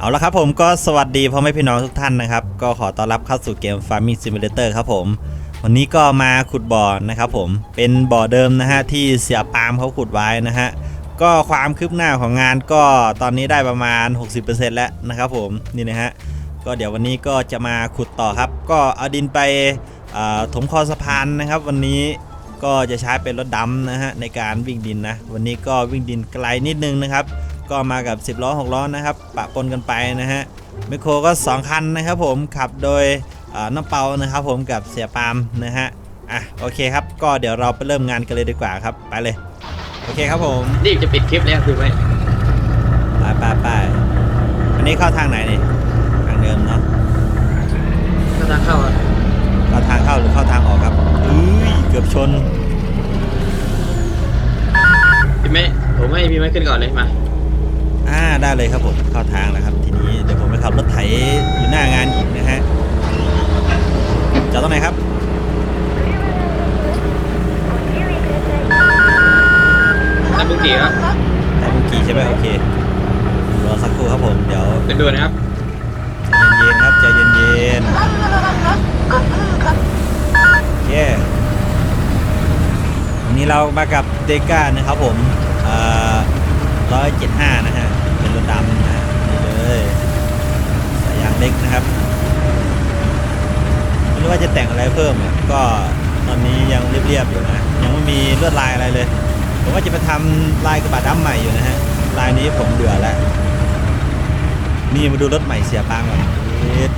เอาละครับผมก็สวัสดีพ่อแม่พี่น้องทุกท่านนะครับ ก็ขอต้อนรับเข้าสู่เกม Farming Simulator ครับผม วันนี้ก็มาขุดบ่อนะครับผมเป็นบ่อเดิมนะฮะที่เสียปาล์มเขาขุดไว้นะฮะก็ความคืบหน้าของงานก็ตอนนี้ได้ประมาณ 60%แล้วนะครับผมนี่นะฮะก็เดี๋ยววันนี้ก็จะมาขุดต่อครับ ก็เอาดินไปถมคอสะพานนะครับ วันนี้ก็จะใช้เป็นรถดำนะฮะในการวิ่งดินนะวันนี้ก็วิ่งดินไกลนิดนึงนะครับ ก็มากับ 10 ล้อ 6 ล้อนะครับ ปะปนกันไปนะฮะไมโครก็ 2 คันนะครับผมขับโดยอ่าน้องเปานะครับผมกับเสียปาล์มนะฮะอะโอเคครับ ก็เดี๋ยวเราไปเริ่มงานกันเลยดีกว่าครับ ไปเลย โอเคครับผมรีบจะปิดคลิปแล้วคือไหมไปไปไปอันนี้เข้าทางไหนนี่ทางเดิมเนาะถ้าทางเข้าอะเข้าทางเข้าหรือเข้าทางออกครับอุ้ยเกือบชนพี่ไม่ผมให้พี่ไม่ขึ้นก่อนเลยมา อ่าได้เลยครับผมเข้าทางแล้วครับ ทีนี้เดี๋ยวผมไปขับรถไถอยู่หน้างานอีกนะฮะจอดตรงไหนครับตาบุกีครับตาบุกีใช่ไหมโอเครอสักครู่ครับผมเดี๋ยวเป็นด่วนนะครับใจเย็นครับใจเย็นๆโอเควันนี้เรามากับเดก้านะครับผมอ่า 175 นะฮะ เป็นรถดำนะนี่เลยสายยางเล็กนะครับ ไม่รู้ว่าจะแต่งอะไรเพิ่มก็ตอนนี้ยังเรียบๆอยู่นะ ยังไม่มีลวดลายอะไรเลย ผมว่าจะไปทำลายกระบะดำใหม่อยู่นะฮะ ลายนี้ผมเบื่อแล้ว นี่มาดูรถใหม่เสียบางก่อน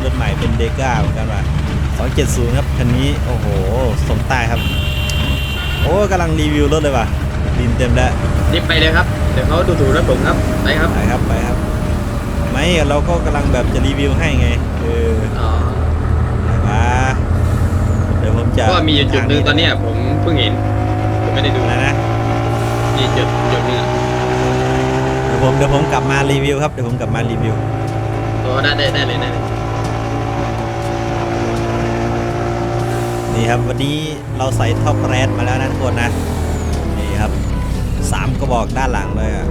รถใหม่เป็นเดก้าเหมือนกันว่ะ270 ครับ คันนี้ โอ้โห สมตายครับ โอ้กำลังรีวิวรถเลยว่ะ ดินเต็มแล้วรีบไปเลยครับ เดี๋ยวเขาดูถูกรถผมครับ ไปครับ ไปครับไปครับ ไม่เราก็กำลังแบบจะรีวิวให้ไงเอออ๋อไปมาเดี๋ยวผมจะเพราะว่ามีอยู่จุดหนึ่งตอนเนี้ยผมเพิ่งเห็น ผมไม่ได้ดูอะไรนะนี่จุดจุดหนึงอะเดี๋ยวผมเดี๋ยวผมกลับมารีวิวครับเดี๋ยวผมกลับมารีวิว โอ้ได้ได้ได้เลยได้เลยนี่ครับวันนี้เราใส่ท็อปแรดมาแล้วนะทุกคนนะนี่ครับสาม กระบอกด้านหลังเลยอะ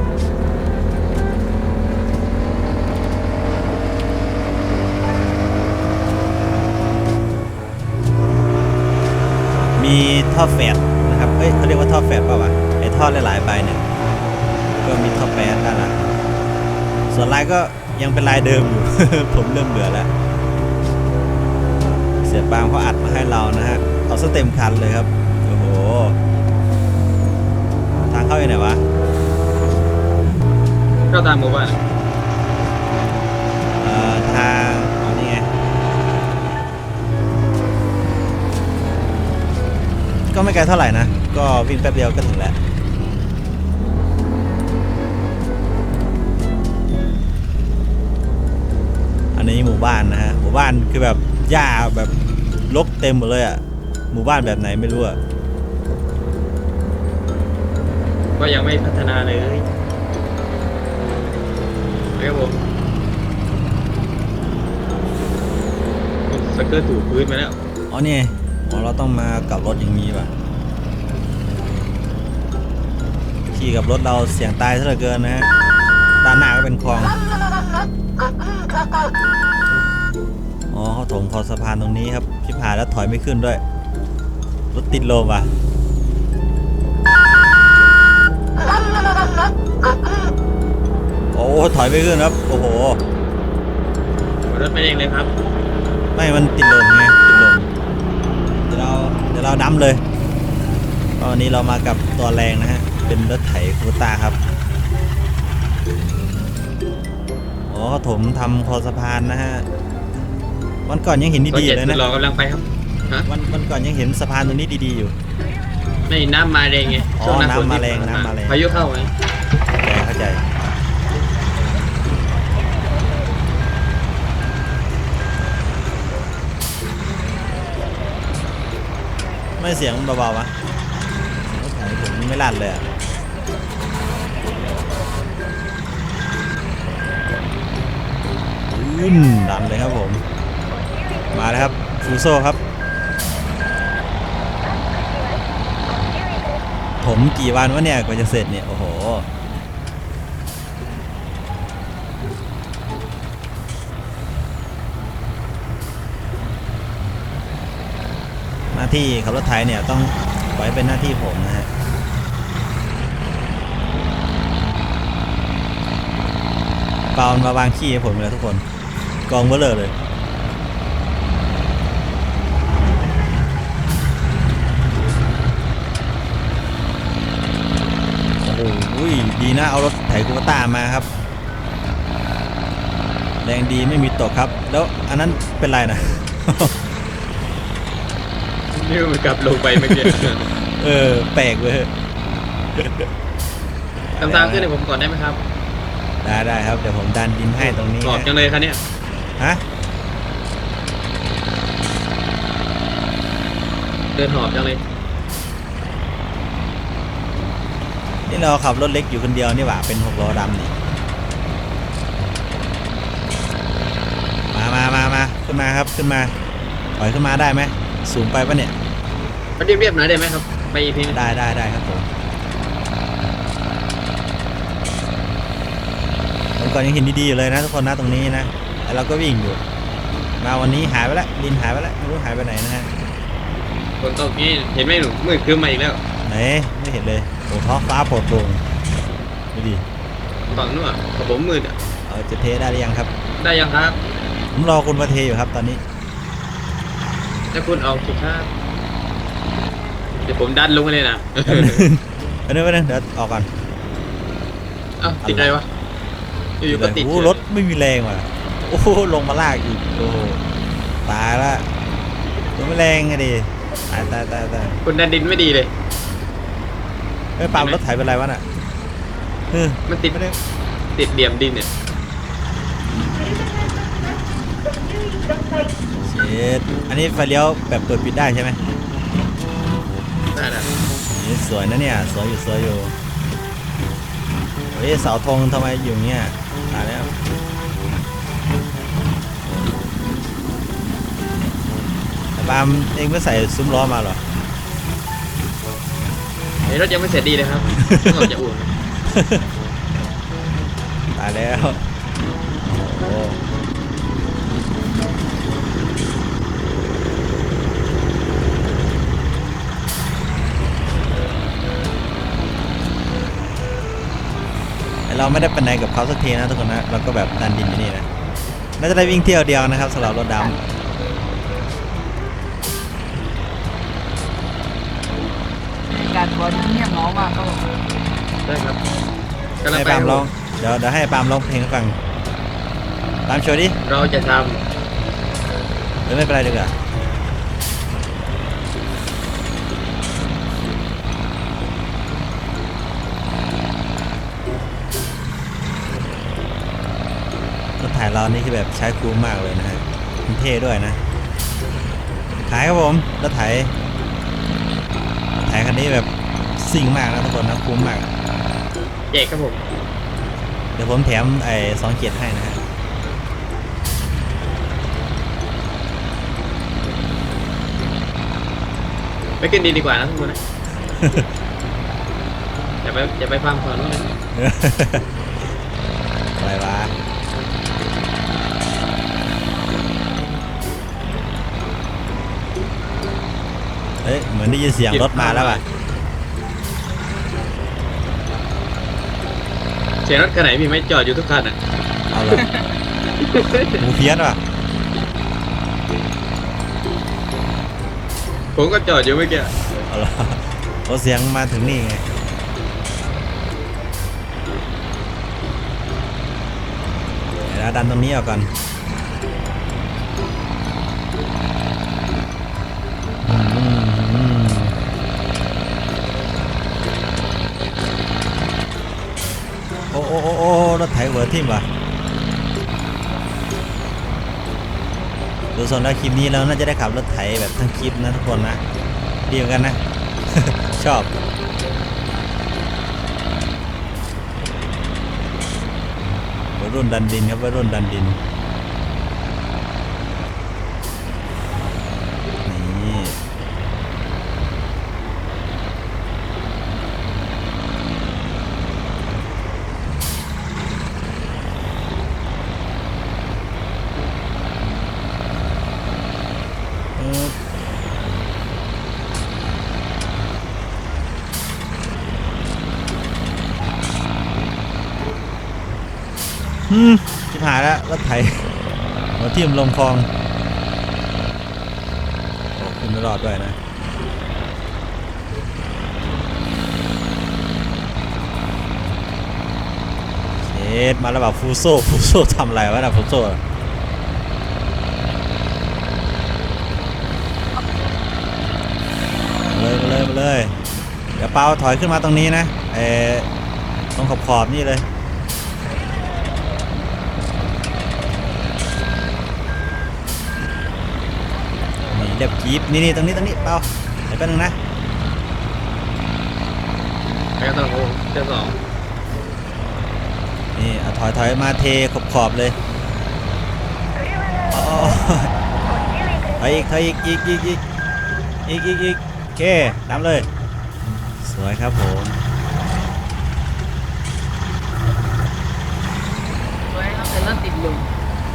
มีท่อแฟดนะครับเอ้ยเขาเรียกว่าท่อแฟดป่าวะไอ้ท่อหลายๆใบเนี่ย ก็มีท่อแฟดด้านหลังส่วนลายก็ยังเป็นลายเดิมอยู่ ผมเริ่มเบื่อแล้ว เสียปางเขาอัดมาให้เรานะฮะ เอาสเต็มคันเลยครับ โอ้โห เข้าอยู่ไหนวะ เข้าตามหมู่บ้านเอ่อทางอ๋อนี่ไง ก็ไม่ไกลเท่าไหร่นะ ก็วิ่งแป๊บเดียวก็ถึงแล้ว อันนี้หมู่บ้านนะฮะ หมู่บ้านคือแบบหญ้าแบบรกเต็มหมดเลยอะ หมู่บ้านแบบไหนไม่รู้อะ ก็ยังไม่พัฒนาเลยไปครับผมสเกอร์ถูพื้นมาแล้ว อ๋อเนี่ไงอ๋อเราต้องมากับรถอย่างนี้ป่ะ ขี่กับรถเราเสียงตายซะเหลือเกินนะฮะด้านหน้าก็เป็นคลอง อ๋อเขาถมคอสะพานตรงนี้ครับชิบหายแล้วถอยไม่ขึ้นด้วย รถติดโลมว่ะ โอ้ถอยไม่ขึ้นครับ โอ้โหรถไม่เองเลยครับ ไม่มันติดลมไงติดลมเดี๋ยวเราเดี๋ยวเราดั้มเลยก็วันนี้เรามากับตัวแรงนะฮะ เป็นรถไถคูต้าครับอ๋อเขาถมทำคอสะพานนะฮะ วันก่อนยังเห็นก็ดีๆเจ็ดเลยคือนะรอกำลังไปครับฮะวันวันก่อนยังเห็นสะพานตรงนี้ดีๆอยู่ ไม่น้ำมาแรงไงอ๋อช่วงหน้าฝนน้ำมาแรงที่ผ่น้ำมาแรง พายุเข้าไงเข้าใจเข้าใจ ไม่เสียงมันเบาๆวะเสียงรถไถผมไม่ลั่นเลยอะอืมดันเลยครับผม มาแล้วครับฟูโซครับ มกี่วันวะเนี่ยกว่าจะเสร็จเนี่ย โอ้โห หน้าที่ขับรถไทยเนี่ยต้องไว้เป็นหน้าที่ผมนะฮะเปล่ามาวางขี้ให้ผมเลยทุกคน กองเบลเลอร์เลย อ้โหดีนะเอารถไถคูปต้ามาครับ แรงดีไม่มีตกครับ แล้วอันนั้นเป็นไรนะนี่มันกลับลงไปเมื่อกี้เออแปลกเว้ยตามตามขึ้นให้ผมก่อนได้ไหมครับ ได้ได้ครับเดี๋ยวผมดันดินให้ตรงนี้กรอบนะจังเลยครับเนี่ยฮะเดินหอบจังเลย นี่เราขับรถเล็กอยู่คนเดียวนี่หว่าเป็นหกล้อดำนี่มามามามาขึ้นมาครับขึ้นมาปล่อยขึ้นมาได้ไหมสูงไปปะเนี่ยมันเรียบๆหน่อยได้ไหมครับ ไปอีกทีนึงได้ได้ได้ครับผมเมื่อก่อนยังเห็นดีๆอยู่เลยนะทุกคนนะตรงนี้นะแต่เราก็วิ่งอยู่ มาวันนี้หายไปแล้วดินหายไปแล้วไม่รู้หายไปไหนนะฮะฝนตกนี่เห็นไหมหนูมืดครึ้มมาอีกแล้วไหนไม่เห็นเลย โอ้ท้องฟ้าโปร่งโปร่งดูดิฝั่งนู้นอะของผมมืดอะเอาจะเทได้หรือยังครับ ได้ยังครับผมรอคุณมาเทอยู่ครับตอนนี้ ถ้าคุณเอาสุภาพเดี๋ยวผมดันลงไปเลยนะ ไปนึงไปนึงเดี๋ยวออกก่อนเอ้าติดอะไรวะอยู่ๆก็ติดโอ้เฉยรถไม่มีแรงว่ะโอ้โหลงมาลากอีกโอ้โหตายละรถไม่แรงไงดิตายตายตายตายคุณดันดินไม่ดีเลย เฮ้ยปาล์มเห็นไหมรถไถเป็นไรวะน่ะเออมันติดไม่ได้ติดเหลี่ยมดินเนี่ยเช็ดอันนี้ไฟเลี้ยวแบบเปิดปิดได้ใช่ไหมได้นะนี่สวยนะเนี่ยสวยอยู่สวยอยู่เฮ้ยเสาธงทำไมอยู่เงี้ยตายแล้วแต่ปาล์มเองไม่ใส่ซุ้มล้อมาเหรอ เฮ้ยรถยังไม่เสร็จดีเลยครับต้องจากอู่นตายแล้วโอ้เราไม่ได้ไปไหนกับเขาสักทีนะทุกคนนะ เราก็แบบดันดินอยู่นี่นะ น่าจะได้วิ่งเที่ยวเดียวนะครับสำหรับรถดการทัวร์ที่เงียบเหงามากครับผมได้ครับกำลังให้ไปปาล์มร้อง เดี๋ยวเดี๋ยวให้ปาล์มร้องเพลงให้ฟังปาล์มโชว์ดิเราจะทหรือไม่เป็นไรดีกว่าถถ่ายเรานี่คือแบบใช้คุ้มมากเลยนะฮะมันเท่ด้วยนะ ขายครับผมรถไถรถไถคันนี้แบบ ซิ่งมากนะทุกคนนะคุ้มมากำแจกครับผม เดี๋ยวผมแถมไอ้สองเกียรติให้นะฮะไปขึ้นดินดีกว่านะทุกคนนะ อย่าไปอย่าไปฟังฝั่งนู้นเลยอะไรวะเฮ้ยเหมือนได้ยินเสียงรถมาแล้วป่ะ สียงรถคันไหนมีไหมจอดอยู่ทุกคันอะเอาเลยหมูเพี้ยนป่ะผมก็จอดอยู่เมื่อกี้เอาละเพราะเสียงมาถึงนี่ไงเดี๋ยวเราดันตรงนี้ออกก่อนอืมอืมอืม โอ้โอ้โอ้รถไถเวอร์ทิมว่ะดูส่วนแล้วคลิปนี้เราน่าจะได้ขับรถไถแบบทั้งคลิปนะทุกคนนะดีเหมือนกันนะ ชอบวัยรุ่นดันดินครับวัยรุ่นดันดิน ปึ๊บ อืมชิบหายแล้วรถไถหัวทิ่ม ลงคลองโอ้ขึ้นไม่รอดด้วยนะเช็ดมาแล้วแบบฟูโซ่ฟูโซ่ทำอะไรวะนะฟูโซ่เลยเลยเลย เดี๋ยวเปาถอยขึ้นมาตรงนี้นะเออตรงขอบขอบนี่เลย เรียบกีบนี่นี่ตรงนี้ตรงนี้เปาเดี๋ยวแป๊บนึงนะไปกันต่อโอ้เจ้าสองนี่เอาถอยถอยมาเทขอบขอบๆเลยอ๋อถอยอีกถอยอีกอีกอีกอีกอีกอีกอีกโอเคน้ำเลย สวยครับผมไว้ครับแต่รถติดลม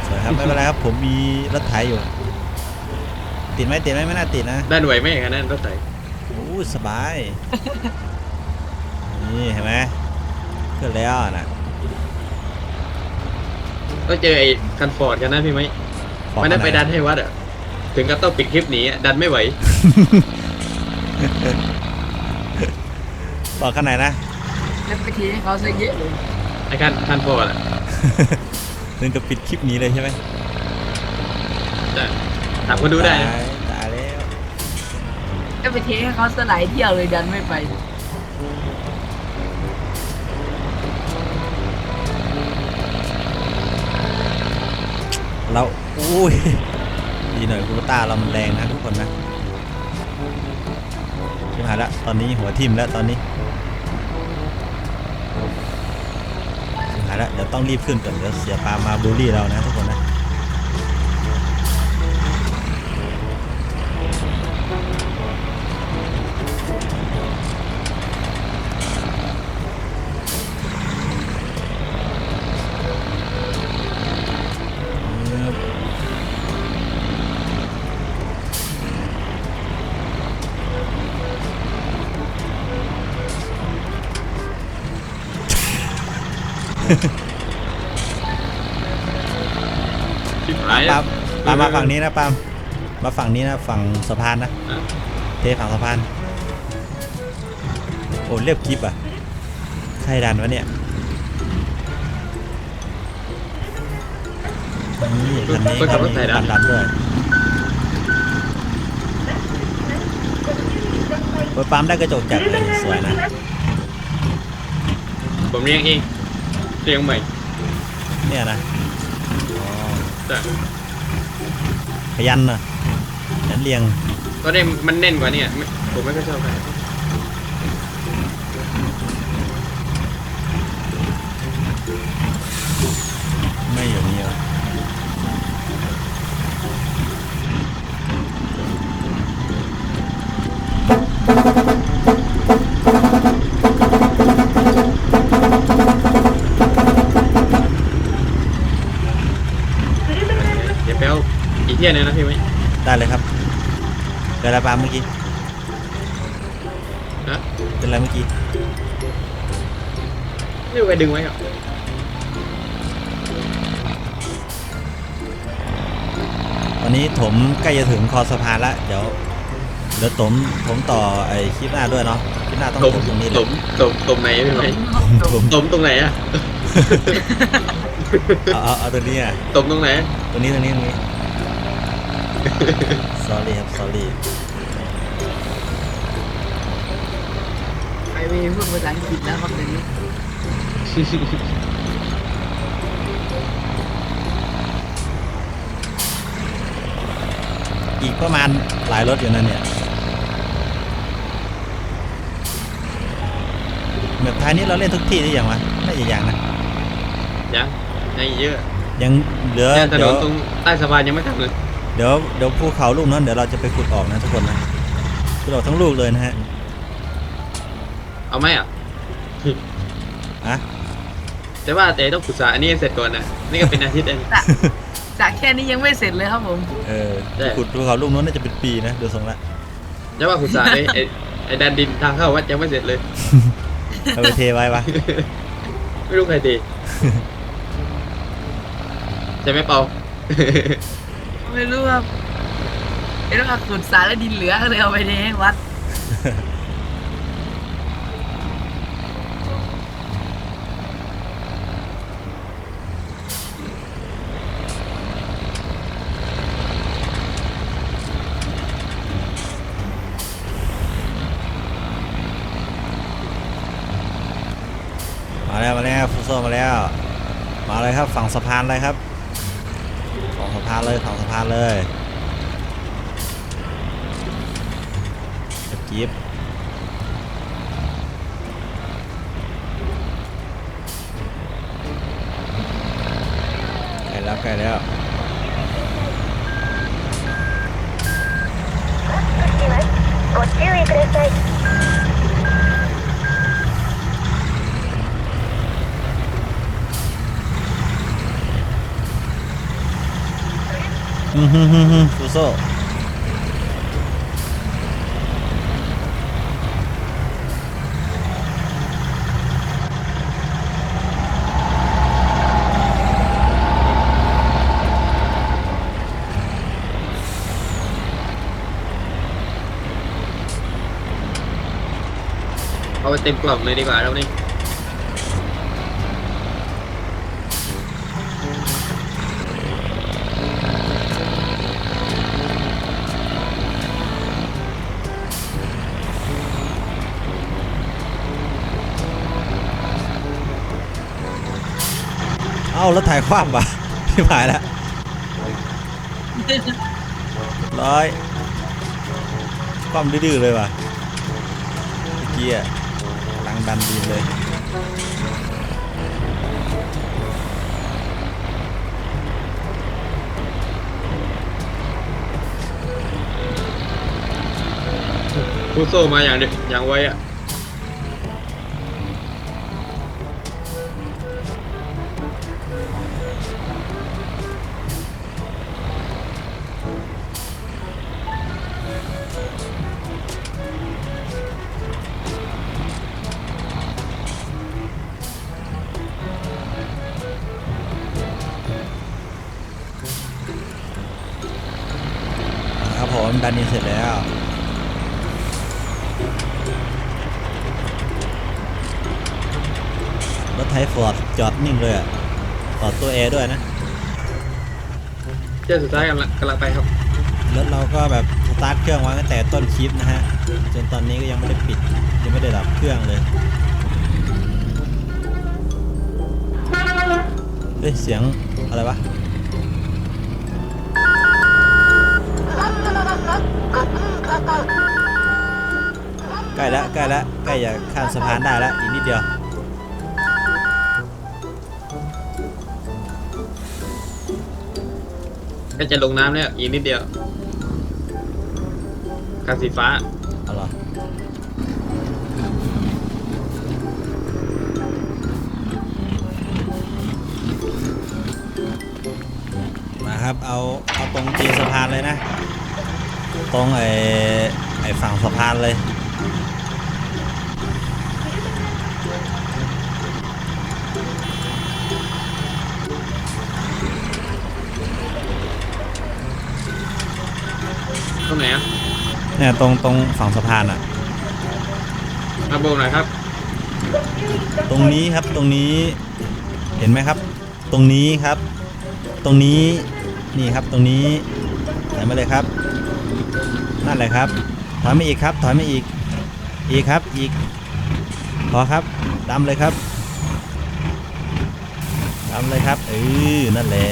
สวยครับไม่เป็นไรครับผมมีรถไถอยู่ ติดไหมติดไหมไม่น่าติดนะด้านไหวไหมกันนั่นรถไถโอ้ยสบาย นี่เห็นไหมขึ้นแล้วนะก็เจอไอ้คันฟอร์ดกันนะพี่ไหมบอกไม่ได้ไปขนาดันให้วัดอะ ถึงกับต้องปิดคลิปหนีอะดันไม่ไหวบอกขนาดนะ แล้วไปเทให้เขาซะเยอะเลยไอ้คันคันฟอร์ดอะ ถึงกับปิดคลิปนี้เลยใช่ไหมแต่ ถามคนดูได้นะตายตายแล้วแล้วไปเทให้เขาสลายเที่ยวเลยดันไม่ไป เราอุ้ยดีหน่อยกูตาเรามันแรงนะทุกคนนะชิบหายละตอนนี้หัวทิ่มแล้วตอนนี้ชิบหายละเดี๋ยวต้องรีบขึ้นก่อนเดี๋ยวเสียปลามาบูลลี่เรานะทุกคน ชิบหายปาอะล์มปาล์มมาฝั่งนี้นะปาล์มมาฝั่งนี้นะฝั่งสะพานนะอะเทฝั่งสะพานโอ้เรียบกิฟอะใครดันวะเนี่ยนี่คันนี้คันนี้ดันดันด้วยโอ้ยปั๊มได้กระจกจัดเลยสวยนะ ผมเลี้ยงเอง เลี้ยงใหม่เนี่ยนะอ๋อแต่ขยันนะยันเรียงก็ได้มันแน่นกว่าเนี่ยไม่ผมไม่ค่อยชอบใคร อีกเที่ยนึงนะพี่ไหมได้เลยครับเกิดอะไรปาล์มเมื่อกี้นะเป็นอะไรเมื่อกี้นี่ไปดึงไว้เหรอวันนี้ถมใกล้จะถึงคอสะพานละเดี๋ยวเดี๋ยวถมถมต่อไอ้คลิปหน้าด้วยเนาะคลิปหน้าต้องตถมมตรงนี้เลตยมตมตมไหนพี่ไหมถมตมตรงไหนอะเอาเอาเอาตัวนี้อะตมตรงไหนตัวนี้ตัวนี้ตรงนี้ sorry ครับ sorry ไปไม่พูดภาษาอังกฤษแล้วครับเดี๋ยวนี้อีกประมาณหลายรถอยู่นั่นเนี่ยแบบท้ายนี้เราเล่นทุกที่หรือยังวะน่าจะยังนะยังยังอีกเยอะยังเหลือเนี่ยถนเดี๋ยวนตรงใต้สะพานยังไม่ทำเลย เดี๋ยวเดี๋ยวภูเขาลูกนั้นเดี๋ยวเราจะไปขุดออกนะทุกคนนะขุดออกทั้งลูกเลยนะฮะเอาไหมอะอะแต่ว่าแต่ต้องปรึกษาอันนี้ให้เสร็จก่อนนะนี่ก็เป็นอาทิตย์เอง จากจากแค่นี้ยังไม่เสร็จเลยครับผมเออใช่ ขุดภูเขาลูกนั้นน่าจะเป็นปีนะดูทรงละแต่ว่าปรึกษาไอ้ไอ้ไอ้ดันดินทางเข้าวัดยังไม่เสร็จเลย เอาไปเทไว้ปะไม่รู้ใครตีใช่ไหมเปา ไม่รู้ครับเห็นว่าขุดสารและดินเหลือก็เลยเอาไปเทให้วัด มาแล้วมาแล้วฟุตโซมาแล้ว มาเลยครับฝั่งสะพานเลยครับ สะพานเลยฝั่งสะพานเลยเก็บจี๊บใกล้แล้วใกล้แล้ว ご注意ください。 ฮึ่มฮึ่มฮึ่มฮึ่มฟุตโซเอาไปเต็มกล่องเลยดีกว่าแล้วนี่ เอาแล้วถ่ายความปะพี่หายแล้วร้อยความดื้อๆเลยว่ะเมื่อกี้อะลังดันดีเลยฟูโซมาอย่างเดียวอย่างไวอะ รถไทยฟอร์ดจอดนิ่งเลยอะฟอร์ดตัวเอด้วยนะ เจ้าสุดท้ายกำลังกำลังไปครับ รถเราก็แบบสตาร์ทเครื่องไว้ตั้งแต่ต้นคลิปนะฮะ จนตอนนี้ก็ยังไม่ได้ปิด ยังไม่ได้ดับเครื่องเลย เฮ้ย เสียงอะไรวะ ใกล้แล้วใกล้แล้วใกล้จะข้ามสะพานได้แล้วอีกนิดเดียว ก็จะลงน้ำแล้วอีกนิดเดียวคันสีฟ้า เอาเหรอมาครับ เอาเอาตรงตีนสะพานเลยนะ ตรงไอ้ไอ้ฝั่งสะพานเลย ตรงไหนอะ เนี่ยตรงตรงฝั่งสะพานอะมาโบกหน่อยครับตรงนี้ครับตรงนี้เห็นไหมครับ ตรงนี้ครับ ตรงนี้นี่ครับตรงนี้ถอยมาเลยครับ นั่นแหละครับถอยมาอีกครับถอยมาอีกอีกครับอีกพอครับดำเลยครับดำเลยครับเออนั่นแหละ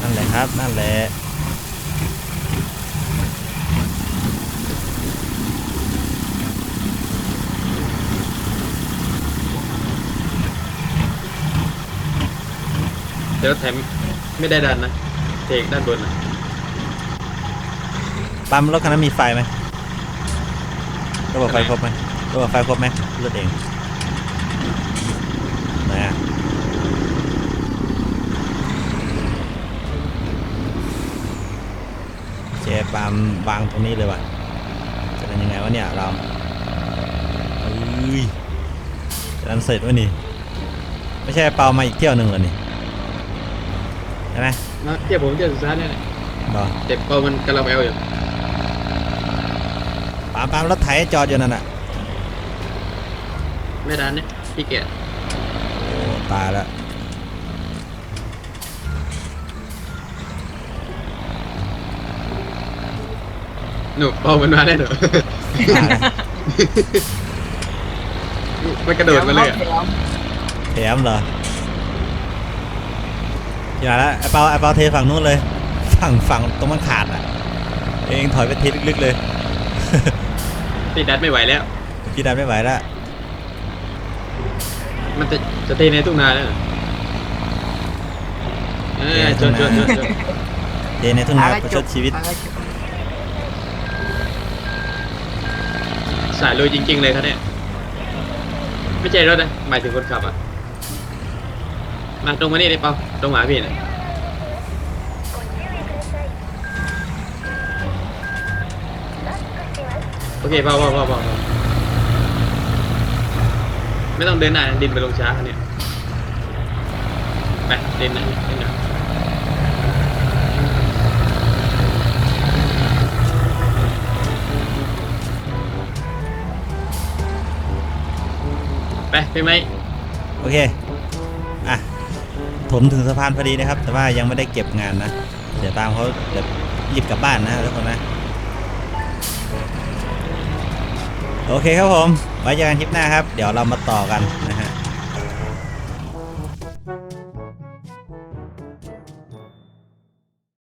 นั่นแหละครับนั่นแหละ เดี๋ยวแถมไม่ได้ดันนะเทกด้านบนนะปั๊มรถคันนั้นมีไฟไหมระบบไฟครบไหมระบบไฟครบไหมรถเองไหนอะเจปั๊มวางตรงนี้เลยว่ะจะเป็นยังไงวะเนี่ยเราเอ้ยจะนั้นเสร็จวะนี่ไม่ใช่เปามาอีกเที่ยวหนึ่งเหรอนี่ ช่ไหมมาเที่ยวผมเที่ยวสุดท้ายเนี่ยแหละบอเจ็บเปามันกำลังแอลอยู่ปามปามรถไถจอดอยู่นั่นน่ะไม่ร้านเนี่ยพี่เกียรโอ้ตายแล้วหนูเปามันมาได้หนูตายล้วมันกระโดดมาเลยอะแถมเหรอ อย่าละไอเปาไอเปาเทฝั่งนู้นเลย ฝั่งฝั่งตรงมันขาดอะ เองถอยไปเทลึกๆเลยพี่ดัดไม่ไหวแล้ว พี่ดันไม่ไหวแล้วมันจะจะเทในทุ่งนาแล้วเหรอเออชนชนชนชนเทในทุ่งนาประชดชีวิตสายลุยจริง ๆ เลยครับเนี่ย ไม่ใช่รถนะ หมายถึงคนขับอะ มาตรงมานี่เลยเปาตรงหมาพี่เนี่ยโอเคเปาเปาเปาเปาเปาไม่ต้องเดินหน้าดินไปลงช้าเนี่ยไปเดินหน้าเดินหน้าไปไปไหมโอเค ผมถึงสะพานพอดีนะครับ แต่ว่ายังไม่ได้เก็บงานนะ เดี๋ยวตามเขาเดี๋ยวรีบกลับบ้านนะทุกคนนะ โอเคครับผม ไว้เจอกันคลิปหน้าครับ เดี๋ยวเรามาต่อกันนะ